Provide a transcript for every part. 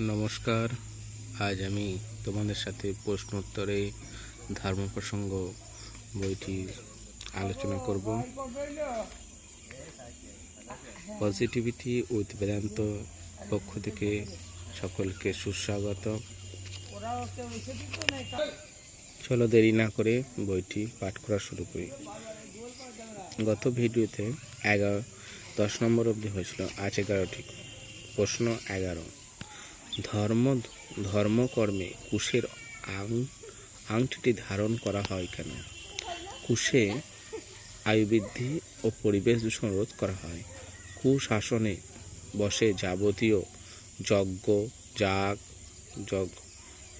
নমস্কার। আজ আমি তোমাদের সাথে প্রশ্ন উত্তরে ধর্ম প্রসঙ্গ বইটি আলোচনা করব। পজিটিভিটি উইথ বেদান্ত পক্ষ থেকে সকলকে সুস্বাগত। চলো দেরি না করে বইটি পাঠ করা শুরু করি। গত ভিডিওতে এগারো, দশ নম্বর অবধি হয়েছিল। আজ এগারোটি। প্রশ্ন এগারো। ধর্ম, ধর্মকর্মে কুশের আং, আংটিটি ধারণ করা হয় কেন? কুশে আয়ুবৃদ্ধি ও পরিবেশ দূষণ রোধ করা হয়। কুশাসনে বসে যাবতীয় যজ্ঞ, যাগ, যজ্ঞ,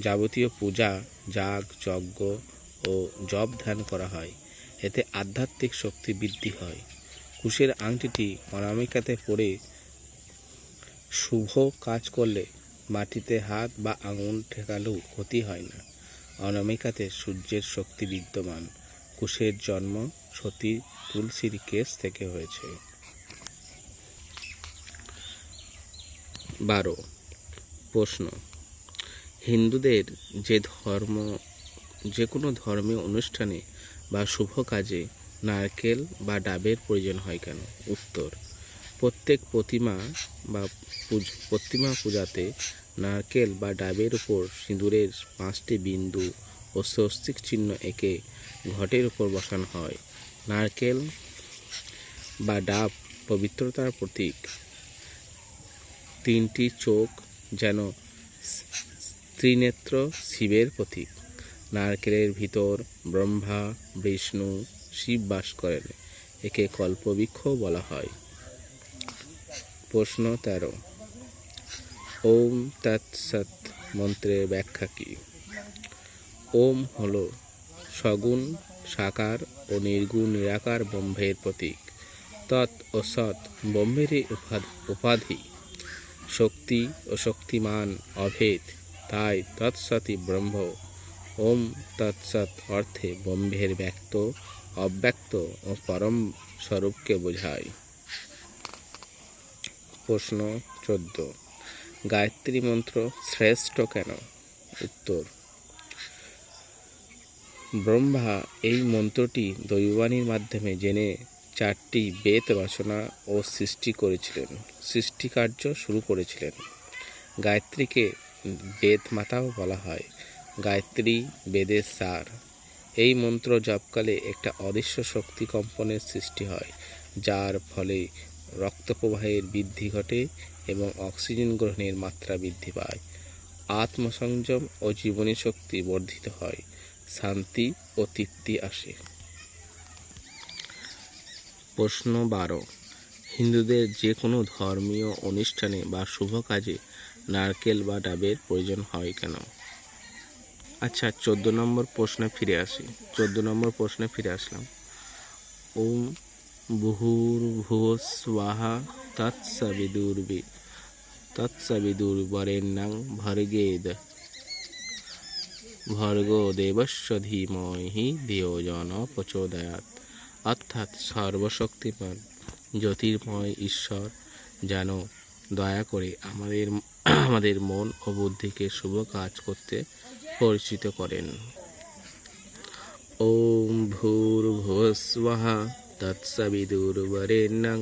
যাবতীয় পূজা, যাগ, যজ্ঞ ও জপ ধ্যান করা হয়। এতে আধ্যাত্মিক শক্তি বৃদ্ধি হয়। কুশের আংটিটি অনামিকাতে পড়ে শুভ কাজ করলে মাটিতে হাত বা আঙুল ঠেকালেও ক্ষতি হয় না। অনামিকাতে সূর্যের শক্তি বিদ্যমান। কুশের জন্ম সতী তুলসীর কেস থেকে হয়েছে। বারো। প্রশ্ন। হিন্দুদের যে ধর্ম, যে কোনো ধর্মীয় অনুষ্ঠানে বা শুভ কাজে নারকেল বা ডাবের প্রয়োজন হয় কেন? উত্তর প্রত্যেক প্রতিমা বা প্রতিমা পূজাতে নারকেল বা ডাবের উপর সিঁদুরের পাঁচটি বিন্দু ও স্বস্তিক চিহ্ন এঁকে ঘটের উপর বসানো হয়। নারকেল বা ডাব পবিত্রতার প্রতীক। তিনটি চোখ যেন ত্রিনেত্র শিবের প্রতীক। নারকেলের ভিতর ব্রহ্মা, বিষ্ণু, শিব বাস করেন। একে কল্পবৃক্ষ বলা হয়। প্রশ্ন তেরো। ওম তৎসৎ মন্ত্রের ব্যাখ্যা কি? ওম হল সগুণ, সাকার ও নির্গুণ নিরাকার ব্রহ্মের প্রতীক। তৎ ও সৎ ব্রহ্মেরই উপাধি- শক্তি ও শক্তিমান অভেদ, তাই তৎসৎই ব্রহ্ম। ওম তৎসৎ অর্থে ব্রহ্মের ব্যক্ত, অব্যক্ত ও পরম স্বরূপকে বোঝায়। প্রশ্ন চোদ্দ। গায়ত্রী মন্ত্র শ্রেষ্ঠ কেন? উত্তর, ব্রহ্মা এই মন্ত্রটি দৈবাণীর মাধ্যমে জেনে চারটি বেদ রচনা ও সৃষ্টি করেছিলেন সৃষ্টিকার্য শুরু করেছিলেন। গায়ত্রীকে বেদ মাতাও বলা হয়। গায়ত্রী বেদের সার। এই মন্ত্র জপকালে একটা অদৃশ্য শক্তি কম্পনের সৃষ্টি হয়, যার ফলে রক্ত প্রবাহের বৃদ্ধি ঘটে এবং অক্সিজেন গ্রহণের মাত্রা বৃদ্ধি পায়। আত্মসংযম ও জীবনী শক্তি বর্ধিত হয়। শান্তি ও তৃপ্তি আসে। প্রশ্ন বারো। হিন্দুদের যে কোনো ধর্মীয় অনুষ্ঠানে বা শুভ কাজে নারকেল বা ডাবের প্রয়োজন হয় কেন? আচ্ছা চোদ্দ নম্বর প্রশ্নে ফিরে আসি। চোদ্দ নম্বর প্রশ্নে ফিরে আসলাম। ওম ভূর্ভুবস্বাহা তৎসবিদুর্বি তৎসবিদুর্বরেণ্যং ভর্গেদ ভর্গ দেবস্য ধীমহি ধিও জন প্রচোদয়াত অর্থাৎ সর্বশক্তিমান জ্যোতির্ময় ঈশ্বর যেন দয়া করে আমাদের আমাদের মন ও বুদ্ধিকে শুভ কাজ করতে পরিচিত করেন। ওম ভূর্ভুবস্বঃ তৎসবিদুর্বরেণ্যং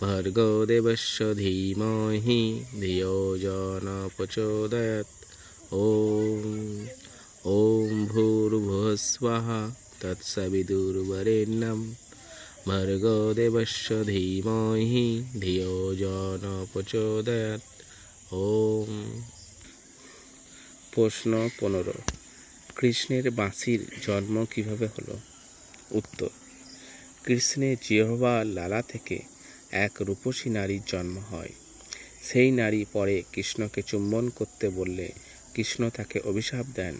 ভর্গো দেবস্য ধীমহি ধিയോ জন প্রচোদয়াত ওম ওম ভূর্ভুবস্বঃ তৎসবিদুর্বরেণ্যং ভর্গো দেবস্য ধীমহি ধিയോ জন প্রচোদয়াত ওম প্রশ্ন পনেরো কৃষ্ণের বাঁশির জন্ম কীভাবে হলো? উত্তর। কৃষ্ণের জিহবা লালা থেকে এক রূপসী নারীর জন্ম হয়। সেই নারী পরে কৃষ্ণকে চুম্বন করতে বললে, কৃষ্ণ তাকে অভিশাপ দেন।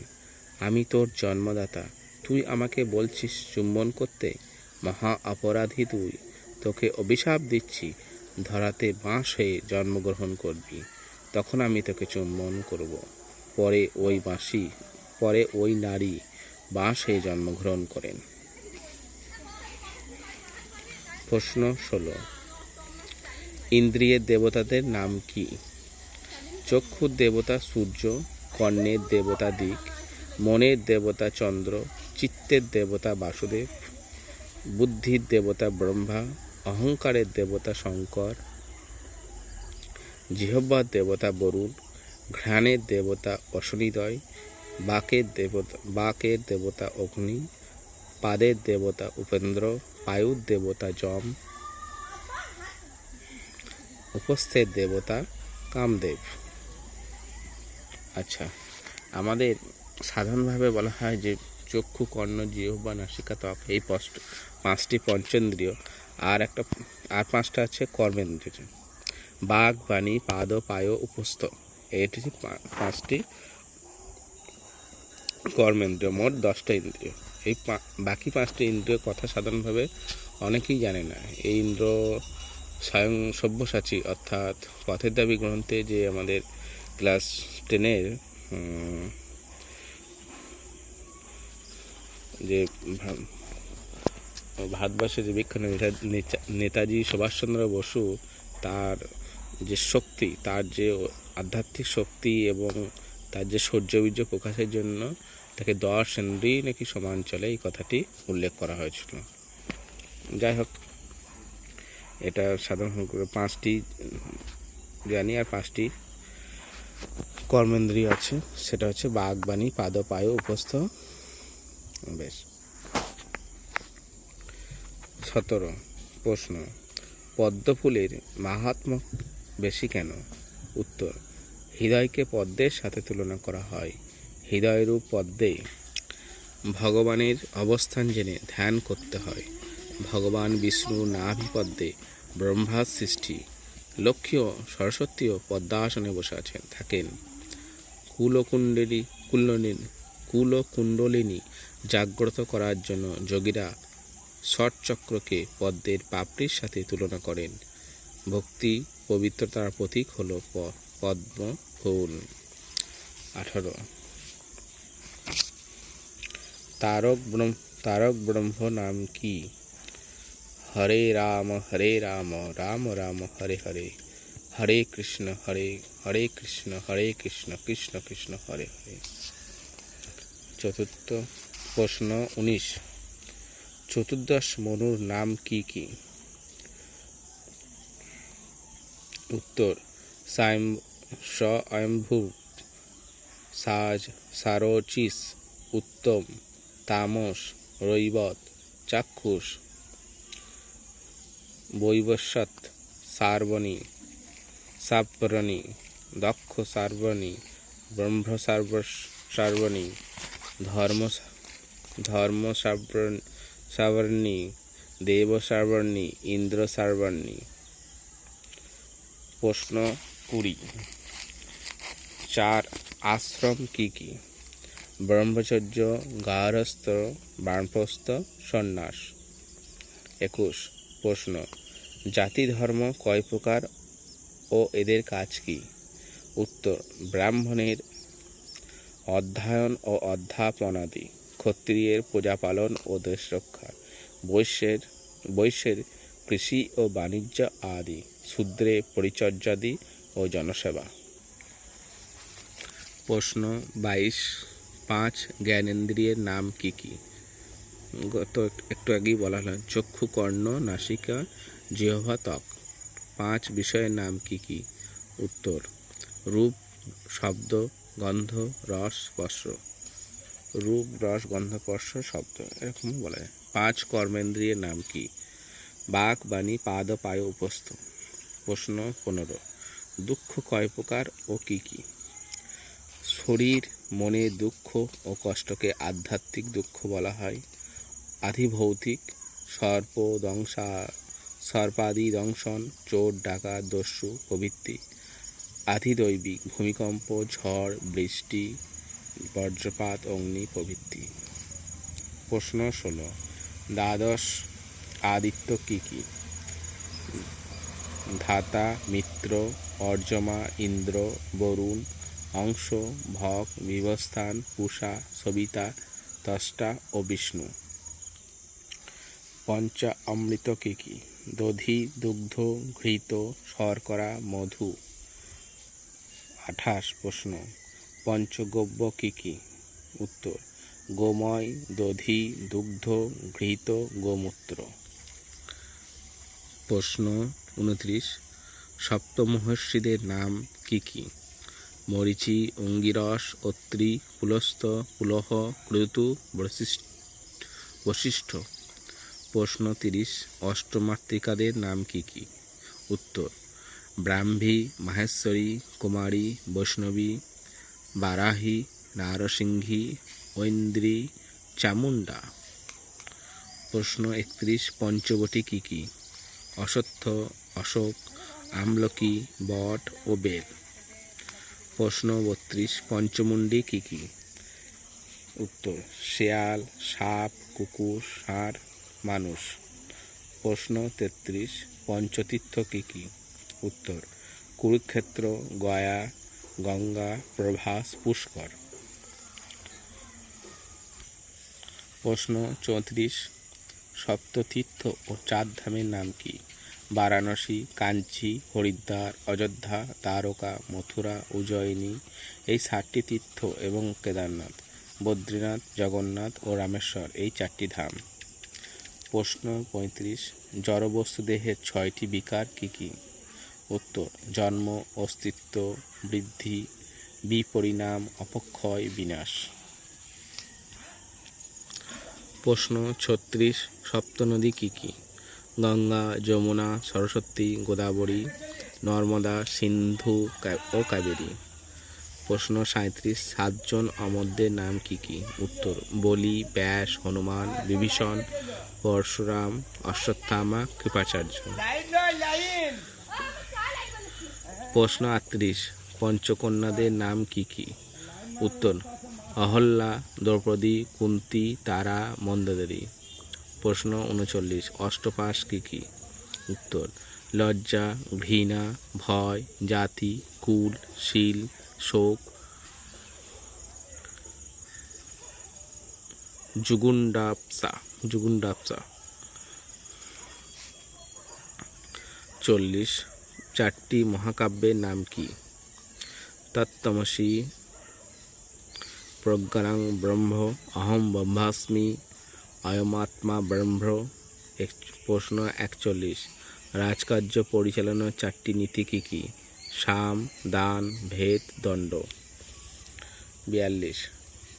আমি তোর জন্মদাতা। তুই আমাকে বলছিস চুম্বন করতে? মহা অপরাধী তুই। তোকে অভিশাপ দিচ্ছি। ধরাতে বাঁশ হয়ে জন্মগ্রহণ করবি। তখন আমি তোকে চুম্বন করব। পরে ওই বাঁশি, পরে ওই নারী বাঁশ হয়ে জন্মগ্রহণ করেন। প্রশ্ন ষোলো। ইন্দ্রিয়ের দেবতাদের নাম কি? চক্ষুর দেবতা সূর্য কর্ণের দেবতা দিক, মনের দেবতা চন্দ্র, চিত্তের দেবতা বাসুদেব, বুদ্ধির দেবতা ব্রহ্মা, অহংকারের দেবতা শঙ্কর, জিহ্বার দেবতা বরুণ, ঘ্রাণের দেবতা অশনিদয় বাকের দেবতা বাকের দেবতা অগ্নি পাদের দেবতা উপেন্দ্র পায়ুর দেবতা যম উপস্থের দেবতা কামদেব। আচ্ছা আমাদের সাধারণভাবে বলা হয় যে চক্ষু, কর্ণ, জিহ্বা, নাসিকা, ত্বক, এই পষ্ট পাঁচটি পঞ্চেন্দ্রিয়, আর একটা, আর পাঁচটা আছে কর্মেন্দ্রিয়। বাঘ, বাণী, পাদ, পায়, উপস্থ, এটি পাঁচটি কর্মেন্দ্রিয়, মোট দশটা ইন্দ্রিয়। এই বাকি পাঁচটি ইন্দ্রিয় কথা সাধারণভাবে অনেকেই জানে না। এই ইন্দ্র স্বয়ং সব্যসাচী অর্থাৎ পথের দাবি গ্রন্থে যে আমাদের ক্লাস টেনের যে ভারতবর্ষের যে বিখ্যাত নেতা- নেতা- নেতাজি সুভাষচন্দ্র বসু, তার যে শক্তি, তার যে আধ্যাত্মিক শক্তি এবং তার যে সৌর্যবীর্য প্রকাশের জন্য তাকে দশ হেনরি নাকি সমান চলে, এই কথাটি উল্লেখ করা হয়েছিল। যাই হোক, এটা সাধারণ পাঁচটি জানি আর পাঁচটি কর্মেন্দ্রিয় আছে। সেটা হচ্ছে বাঘ পাদ পায় উপস্থ, বেশ। সতেরো প্রশ্ন, পদ্মফুলের মাহাত্ম্য বেশি কেন? উত্তর, হৃদয়কে পদ্মের সাথে তুলনা করা হয়। হৃদয়রূপ পদ্মে ভগবানের অবস্থান জেনে ধ্যান করতে হয়। ভগবান বিষ্ণু নাভিপদ্মে ব্রহ্মার সৃষ্টি। লক্ষ্মীও সরস্বতীও পদ্মাসনে বসে আছেন, থাকেন। কুলকুণ্ডলী কুণ্ডলিনী কুলকুণ্ডলিনী জাগ্রত করার জন্য যোগীরা ষট চক্রকে পদ্মের পাপড়ির সাথে তুলনা করেন। ভক্তি, পবিত্রতার প্রতীক হল পদ্ম, ফুল। আঠারো তারক ব্রহ্ম তারক ব্রহ্ম নাম কি? হরে রাম হরে রাম রাম রাম, হরে হরে। হরে কৃষ্ণ, হরে হরে কৃষ্ণ হরে কৃষ্ণ কৃষ্ণ কৃষ্ণ, হরে হরে। চতুর্থ প্রশ্ন উনিশ। চতুর্দশ মনুর নাম কি কি? উত্তর স্বয়ম্ভু, সাজ, সারচিস, উত্তম। তামস, রৈবত, চাক্ষুষ বৈবস্বত সার্বণী, সাবরণী, দক্ষ সার্বণী, ব্রহ্ম সার্ব সার্বণী, ধর্ম ধর্ম সাবরণ- দেব সাবর্ণী, ইন্দ্র সাবর্ণী। প্রশ্ন কুড়ি। চার আশ্রম কি কি? ব্রহ্মচর্য, গারস্থ, বানপ্রস্থ, সন্ন্যাস। একুশ, প্রশ্ন জাতি ধর্ম কয় প্রকার ও এদের কাজ কি? উত্তর, ব্রাহ্মণের অধ্যয়ন ও অধ্যাপনাদি, ক্ষত্রিয়ের পূজাপালন ও দেশ রক্ষা বৈশ্যের বৈশ্যের কৃষি ও বাণিজ্য আদি, শূদ্রে পরিচর্যাদি ও জনসেবা। প্রশ্ন, বাইশ পাঁচ জ্ঞানেন্দ্রিয়ের নাম কি কি? গত একটু আগেই বলা হলো, চক্ষু, কর্ণ, নাসিকা, জিহ্বা, ত্বক। পাঁচ বিষয়ের নাম কি কি? উত্তর, রূপ, শব্দ, গন্ধ, রস, স্পর্শ। রূপ, রস, গন্ধ, স্পর্শ, শব্দ, এরকম বলা যায়। পাঁচ কর্মেন্দ্রিয়ের নাম কি? বাক, বাণী, পাদ, পায়, উপস্থ। প্রশ্ন পনেরো, দুঃখ কয় প্রকার ও কি কি? শরীর মনে দুঃখ ও কষ্টকে আধ্যাত্মিক দুঃখ বলা হয়। আধিভৌতিক সর্প দংশা সর্পাদি দংশন চোর, ডাকাত, দস্যু প্রভৃতি। আধিদৈবিক ভূমিকম্প, ঝড়, বৃষ্টি, বজ্রপাত, অগ্নি প্রভৃতি। প্রশ্ন ষোলো। দ্বাদশ আদিত্য কি কি? ধাতা, মিত্র, অর্জমা, ইন্দ্র, বরুণ অংশ ভগ বিবস্থান পূষা সবিতা, তষ্টা ও বিষ্ণু। পঞ্চা অমৃত কি কি? দধি, দুগ্ধ, ঘৃত, শর্করা, মধু। আঠাশ প্রশ্ন। পঞ্চগব্য কী কী? উত্তর, গোময়, দধি, দুগ্ধ, ঘৃত, গোমূত্র। প্রশ্ন উনত্রিশ। সপ্তমহর্ষিদের নাম কি কি? মরিচি, অঙ্গিরস, অত্রি, পুলস্ত, পুলহ, ক্রতু, বশিষ্ঠ প্রশ্ন তিরিশ অষ্টমাতৃকাদের নাম কি কি? উত্তর, ব্রাহ্মী, মাহেশ্বরী, কুমারী, বৈষ্ণবী, বারাহী, নারসিংহী, ঐন্দ্রী চামুন্ডা প্রশ্ন একত্রিশ, পঞ্চবটি কি কি? অশ্বত্থ, অশোক, আমলকি, বট ও বেল। প্রশ্ন বত্রিশ, পঞ্চমুণ্ডী কি কি? উত্তর, শেয়াল, সাপ, কুকুর, ষাঁড়, মানুষ। প্রশ্ন তেত্রিশ, পঞ্চতীর্থ কি কি? উত্তর, কুরুক্ষেত্র, গয়া, গঙ্গা, প্রভাস, পুষ্কর। প্রশ্ন চৌত্রিশ, সপ্ততীর্থ ও চার ধামের নাম কি? বারাণসী, কাঞ্চি, হরিদ্বার, অযোধ্যা দ্বারকা মথুরা উজ্জয়িনী এই সাতটি তীর্থ এবং কেদারনাথ, বদ্রীনাথ, জগন্নাথ ও রামেশ্বর এই চারটি ধাম। প্রশ্ন পঁয়ত্রিশ, জড়বস্তু দেহের ছয়টি বিকার কী কী? উত্তর, জন্ম, অস্তিত্ব, বৃদ্ধি, বিপরিণাম, অপক্ষয়, বিনাশ। প্রশ্ন ছত্রিশ, সপ্তনদী কী কি? গঙ্গা, যমুনা, সরস্বতী, গোদাবরী, নর্মদা, সিন্ধু ও কাবেরী। প্রশ্ন সাঁত্রিশ সাতজন অমরদের নাম কি কি? উত্তর, বলি, ব্যাস, হনুমান, বিভীষণ, পরশুরাম, অশ্বত্থামা, কৃপাচার্য। প্রশ্ন আটত্রিশ, পঞ্চকন্যাদের নাম কি কি? উত্তর, অহল্যা, দ্রৌপদী, কুন্তি, তারা মন্দোদরী প্রশ্ন উনচল্লিশ। অষ্টপাশ কি কি? উত্তর, লজ্জা, ঘৃণা, ভয়, জাতি, কুল, শীল, শোক, জুগুন্ডাপসা জুগুন্ডাপসা। চল্লিশ, চারটি মহাকাব্যের নাম কি? তত্তমসী প্রজ্ঞানাং ব্রহ্ম অহম ব্রহ্মাস্মি অয়মাত্মা ব্রহ্ম প্রশ্ন একচল্লিশ। রাজকার্য পরিচালনার চারটি নীতি কী কী? সাম, দান, ভেদ, দণ্ড। বিয়াল্লিশ।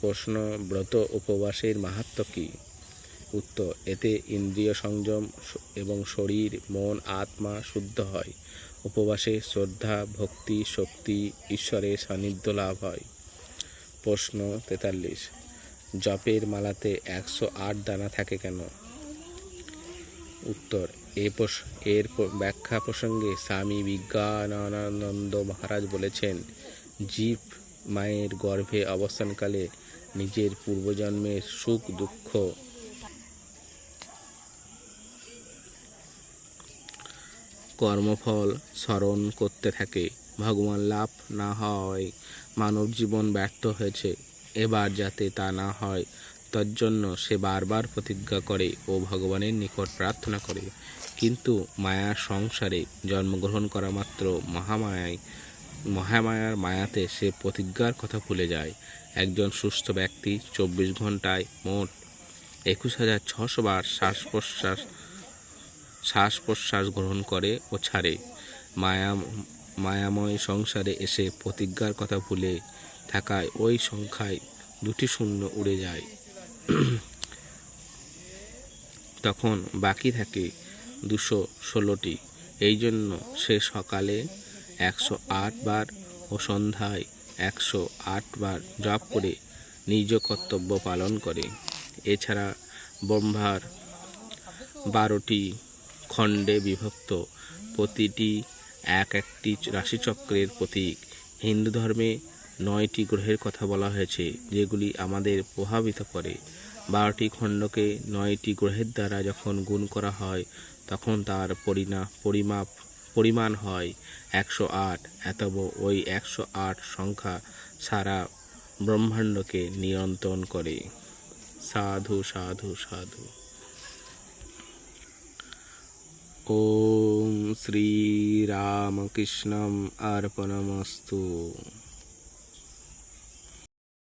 প্রশ্ন, ব্রত উপবাসের মাহাত্ম্য কী? উত্তর, এতে ইন্দ্রিয় সংযম এবং শরীর, মন, আত্মা শুদ্ধ হয়। উপবাসে শ্রদ্ধা, ভক্তি, শক্তি, ঈশ্বরের সান্নিধ্য লাভ হয়। প্রশ্ন তেতাল্লিশ। জপের মালাতে একশো আট দানা থাকে কেন? উত্তর, এ এর ব্যাখ্যা প্রসঙ্গে স্বামী বিজ্ঞানানন্দ মহারাজ বলেছেন, জীব মায়ের গর্ভে অবস্থানকালে নিজের পূর্বজন্মের সুখ, দুঃখ কর্মফল স্মরণ করতে থাকে। ভগবান লাভ না হয় মানব জীবন ব্যর্থ হয়েছে। এবার যাতে তা না হয় তার জন্য সে বারবার প্রতিজ্ঞা করে, ও ভগবানের নিকট প্রার্থনা করে। কিন্তু মায়ার সংসারে জন্মগ্রহণ করা মাত্র মহামায়ায়, মহামায়ার মায়াতে সে প্রতিজ্ঞার কথা ভুলে যায়। একজন সুস্থ ব্যক্তি চব্বিশ ঘন্টায় মোট একুশ হাজার ছশো বার শ্বাস প্রশ্বাস শ্বাস প্রশ্বাস গ্রহণ করে ও ছাড়ে। মায়া, মায়াময় সংসারে এসে প্রতিজ্ঞার কথা ভুলে থাকায় ওই সংখ্যায় দুটি শূন্য উড়ে যায়। তখন বাকি থাকে দুশো ষোলোটি। এই জন্য সে সকালে একশো আট বার ও সন্ধ্যায় একশো আট বার জপ করে নিজ কর্তব্য পালন করে। এছাড়া ব্রহ্মার বারোটি খণ্ডে বিভক্ত প্রতিটি এক একটি রাশিচক্রের প্রতীক। হিন্দু ধর্মে নয়টি গ্রহের কথা বলা হয়েছে যেগুলি আমাদের প্রভাবিত করে বারোটি খণ্ডকে নয়টি গ্রহের দ্বারা যখন গুণ করা হয় তখন তার পরিণা পরিমাপ পরিমাণ হয় একশো আট এতব ওই একশো আট সংখ্যা সারা ব্রহ্মাণ্ডকে নিয়ন্ত্রণ করে সাধু সাধু সাধু ॐ श्रीरामकृष्णम् अर्पणमस्तु